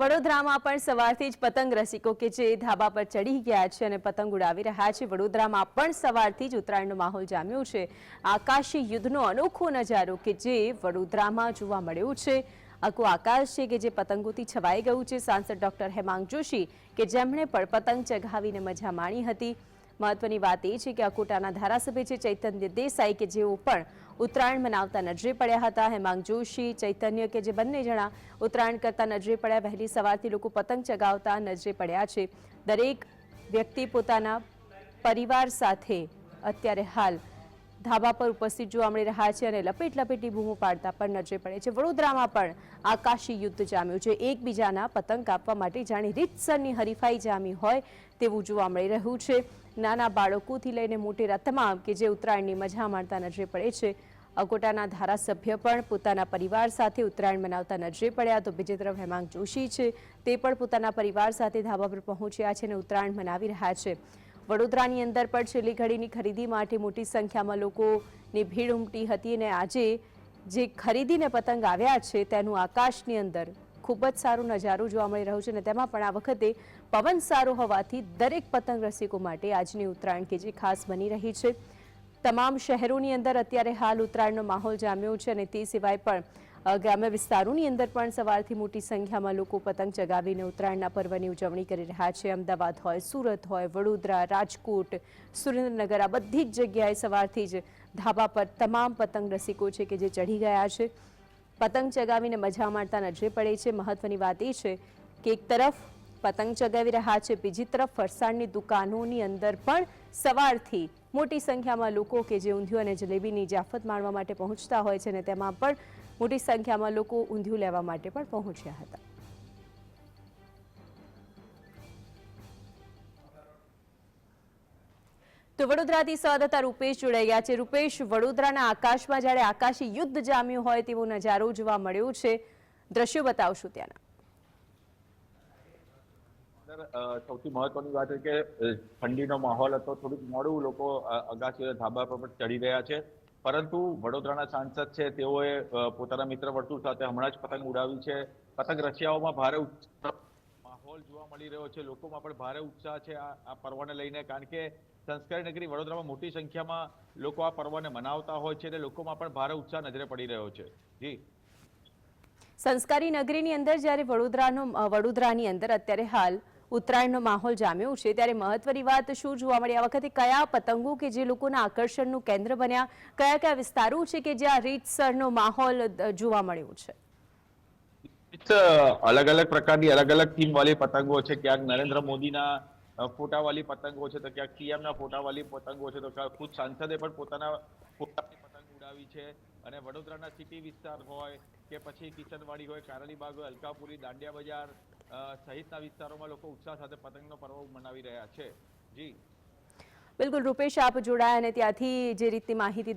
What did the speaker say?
વડોદરામાં પણ સવારથી જ પતંગ રસિકો કે જે ધાબા પર ચડી ગયા છે અને પતંગ ઉડાવી રહ્યા છે, વડોદરામાં પણ સવારથી જ ઉત્તરાયણનો માહોલ જામ્યો છે. આકાશી યુદ્ધનો અનોખો નજારો કે જે વડોદરામાં જોવા મળ્યો છે. આખું આકાશ છે કે જે પતંગોથી છવાઈ ગયું છે. સાંસદ ડોક્ટર હેમાંગ જોશી કે જેમણે પણ પતંગ ચગાવીને મજા માણી હતી. મહત્વની વાત એ છે કે અકોટાના ધારાસભ્ય છે ચૈતન્ય દેસાઈ કે જેઓ પણ ઉત્તરાયણ મનાવતા નજરે પડ્યા હતા. હેમાંગ જોશી, ચૈતન્ય કે જે બંને જણા ઉત્તરાયણ કરતા નજરે પડ્યા, વહેલી સવારથી લોકો પતંગ ચગાવતા નજરે પડ્યા છે. દરેક વ્યક્તિ પોતાના પરિવાર સાથે અત્યારે હાલ ધાબા પર ઉપસ્થિત જોવા મળી રહ્યા છે અને લપેટ લપેટી બૂમો પાડતા પણ નજરે પડે છે. વડોદરામાં પણ આકાશી યુદ્ધ જામ્યું છે. એકબીજાના પતંગ કાપવા માટે જાણે રીતસરની હરીફાઈ જામી હોય તેવું જોવા મળી રહ્યું છે. નાના બાળકોથી લઈને મોટેરા તમામ કે જે ઉત્તરાયણની મજા માણતા નજરે પડે છે. અકોટાના ધારાસભ્ય પણ પોતાના પરિવાર સાથે ઉત્તરાયણ મનાવતા નજરે પડ્યા. તો બીજી તરફ હેમાંગ જોશી છે. તે પણ પોતાના પરિવાર સાથે ધાબા પર પહોંચ્યા છે અને ઉત્તરાયણ મનાવી રહ્યા છે. વડોદરાની અંદર પણ છેલ્લી ઘડીની ખરીદી માટે મોટી સંખ્યામાં લોકોની ભીડ ઉમટી હતી અને આજે જે ખરીદીને પતંગ આવ્યા છે તેનું આકાશની અંદર ખૂબ જ સારો નજારો જોવા મળી રહ્યો છે અને તેમાં પણ આ વખતે પવન સારો હોવાથી દરેક પતંગ રસિકો માટે આજની ઉત્તરાયણ કે જે ખાસ બની રહી છે. તમામ શહેરોની અંદર અત્યારે હાલ ઉત્તરાયણનો માહોલ જામ્યો છે અને તે સિવાય પણ ગ્રામ્ય વિસ્તારોની અંદર પણ સવારથી મોટી સંખ્યામાં લોકો પતંગ ચગાવીને ઉત્તરાયણના પર્વની ઉજવણી કરી રહ્યા છે. અમદાવાદ હોય, સુરત હોય, વડોદરા, રાજકોટ, સુરેન્દ્રનગર, આ બધી જ જગ્યાએ સવારથી જ ધાબા પર તમામ પતંગ રસિકો છે કે જે ચઢી ગયા છે. પતંગ ચગાવીને મજા માણતા નજરે પડે છે. મહત્વની વાત એ છે કે એક તરફ પતંગ ચગાવી રહ્યા છે, બીજી તરફ ફરસાણની દુકાનોની અંદર પણ સવારથી મોટી સંખ્યામાં લોકો કે જે ઊંધિયું અને જલેબીની જાફત માણવા માટે પહોંચતા હોય છે અને તેમાં પણ મોટી સંખ્યામાં લોકો ઊંધિયું લેવા માટે પણ પહોંચ્યા હતા. તો વડોદરાથી સંવાદદાતા રૂપેશ જોડાઈ ગયા છે. રૂપેશ, વડોદરાના આકાશમાં જ્યારે આકાશી યુદ્ધ જામ્યું હોય તેવો નજારો જોવા મળ્યો છે. દ્રશ્યો બતાવશું ત્યાંના. સૌથી મહત્વની વાત કે ઠંડીનો માહોલ હતો, થોડુંક મોડું લોકો અગાસી ધાબા પર ચડી રહ્યા છે. પરંતુ વડોદરાના સાંસદ છે, તેઓએ પોતાના મિત્ર વર્તુળ સાથે હમણાં જ પતંગ ઉડાવી છે. પતંગ રશિયાઓમાં ભારે માહોલ જોવા મળી રહ્યો છે. લોકોમાં પણ ભારે ઉત્સાહ છે આ પર્વને લઈને. કારણ કે સંસ્કારી નગરી વડોદરામાં મોટી સંખ્યામાં લોકો આ પર્વને મનાવતા હોય છે અને લોકોમાં પણ ભારે ઉત્સાહ નજરે પડી રહ્યો છે. જી. સંસ્કારી નગરીની અંદર જ્યારે વડોદરાનો વડોદરાની અંદર અત્યારે હાલ ઉત્તરાયણનો માહોલ જામ્યો છે. ત્યારે મહત્વની વાત શું જોવા મળી? આ વખતે કયા પતંગો કે જે લોકોના આકર્ષણનું કેન્દ્ર બન્યા? કયા કયા વિસ્તારો છે કે જ્યાં રીતસરનો માહોલ જોવા મળ્યો છે? અલગ અલગ પ્રકારની અલગ અલગ થીમ વાળી પતંગો છે. ક્યાંક નરેન્દ્ર મોદીના ફોટા વાળી પતંગો છે, તો ક્યાંક CM ના ફોટા વાળી પતંગો છે, તો ક્યાંક ખુદ સાંસદે પણ પોતાના ફોટાની પતંગ ઉડાવી છે. અને વડોદરાના સિટી વિસ્તાર હોય કે પછી કિશનવાડી હોય કારણીબાગ હોય અલકાપુરી, દાંડિયા બજાર સહિતના વિસ્તારોમાં લોકો ઉત્સાહ સાથે પતંગનો પર્વ મનાવી રહ્યા છે. જી. બિલકુલ, રૂપેશ, આપ જોડાયા અને ત્યાંથી જે રીતની માહિતી